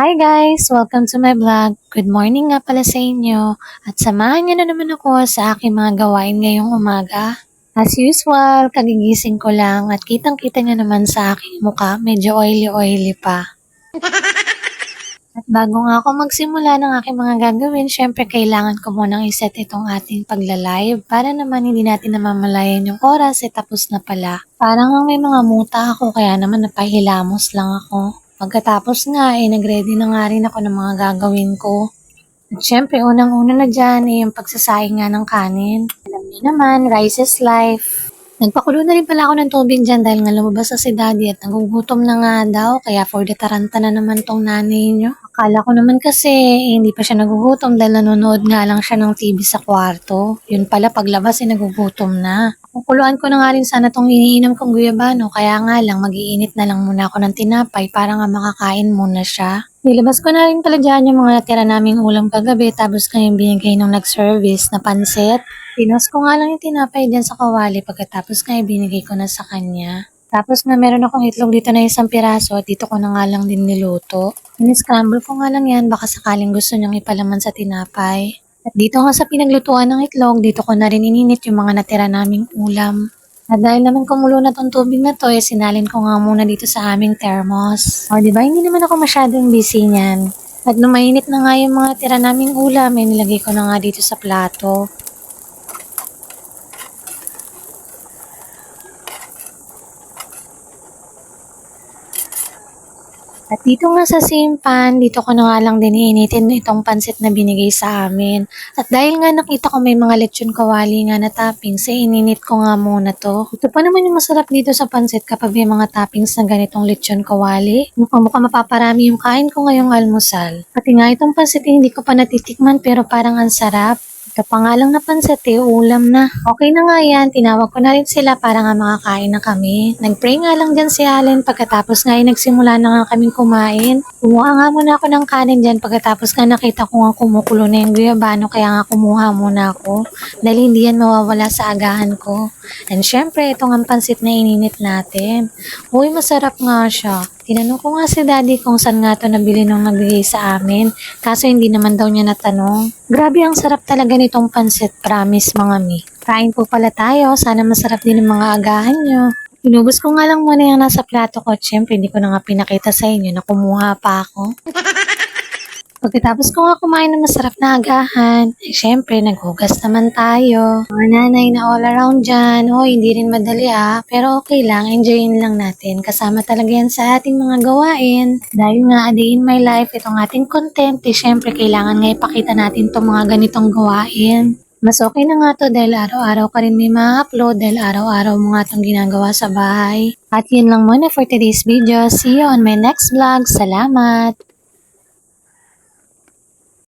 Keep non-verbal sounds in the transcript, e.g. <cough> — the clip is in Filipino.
Hi guys! Welcome to my vlog. Good morning nga pala sa inyo. At samahan niyo na naman ako sa aking mga gawain ngayong umaga. As usual, kagigising ko lang at kitang-kita niyo naman sa aking muka, medyo oily-oily pa. At bago nga ako magsimula ng aking mga gagawin, syempre kailangan ko munang iset itong ating pagla-live para naman hindi natin namamalayan yung oras eh tapos na pala. Parang ang may mga muta ako kaya naman napahilamos lang ako. Pagkatapos nga eh nagready na nga rin ako ng mga gagawin ko. At syempre unang-una na dyan eh yung pagsasaing nga ng kanin. Alam niyo naman, rice is life. Nagpakulo na rin pala ako ng tubig dyan dahil nga lumabas na si daddy at nagugutom na nga daw kaya for the taranta na naman tong nanay nyo. Akala ko naman kasi eh, hindi pa siya nagugutom dahil nanonood nga lang siya ng TV sa kwarto. Yun pala paglabas eh nagugutom na. Kukuluan ko na nga rin sana tong iniinom kong guyabano kaya nga lang mag-iinit na lang muna ako ng tinapay para nga makakain muna siya. Nilabas ko na rin pala dyan yung mga natira naming ulam kagabi tapos ngayon binigay nung nag-service na pansit. Pinos ko nga lang yung tinapay dyan sa kawali pagkatapos nga ibinigay ko na sa kanya. Tapos nga meron akong itlog dito na isang piraso at dito ko na nga lang din niluto. In-scramble ko nga lang yan baka sakaling gusto niyang ipalaman sa tinapay. At dito nga sa pinaglutuan ng itlog, dito ko na rin ininit yung mga natira naming ulam. At dahil naman kumulo na tong tubig na to, eh, sinalin ko nga muna dito sa aming thermos. O, di ba? Hindi naman ako masyadong busy niyan. At nung na nga yung mga tira naming ulam, eh, nilagay ko na nga dito sa plato. At dito nga sa same dito ko na nga lang din iinitin itong pansit na binigay sa amin. At dahil nga nakita ko may mga lechon kawali nga na toppings, eh ininit ko nga muna to. Ito pa naman yung masarap dito sa pansit kapag may mga toppings na ganitong lechon kawali. Mukhang mukhang mapaparami yung kain ko ngayong almusal. Pati nga itong pansit eh, hindi ko pa natitikman pero parang ang sarap. Ito pa nga lang napansit eh, ulam na. Okay na nga yan, tinawag ko na rin sila para nga makakain na kami. Nag-pray nga lang dyan si Allen pagkatapos nga ay nagsimula na nga kaming kumain. Kumuha nga muna ako ng kanin dyan pagkatapos nga nakita ko nga kumukulo na yung guyabano kaya nga kumuha muna ako. Dahil hindi yan mawawala sa agahan ko. And syempre, ito nga ang pansit na ininit natin. Uy, masarap nga siya. Tinanong ko nga si daddy kung saan nga to nabili nung nagbigay sa amin. Kaso hindi naman daw niya natanong. Grabe ang sarap talaga nitong pansit, promise mga mi. Kain po pala tayo, sana masarap din ang mga agahan nyo. Inubos ko nga lang muna yung nasa plato ko at syempre hindi ko na nga pinakita sa inyo na kumuha pa ako. <laughs> Pagkatapos ko nga kumain ng masarap na agahan, eh syempre naghugas naman tayo. Mga nanay na all around dyan, oh hindi rin madali ah, pero okay lang, enjoyin lang natin. Kasama talaga yan sa ating mga gawain. Dahil nga a day in my life, itong ating content, eh syempre kailangan nga ipakita natin itong mga ganitong gawain. Mas okay na nga to dahil araw-araw ka rin may ma-upload dahil araw-araw mo nga itong ginagawa sa bahay. At yun lang muna for today's video. See you on my next vlog. Salamat!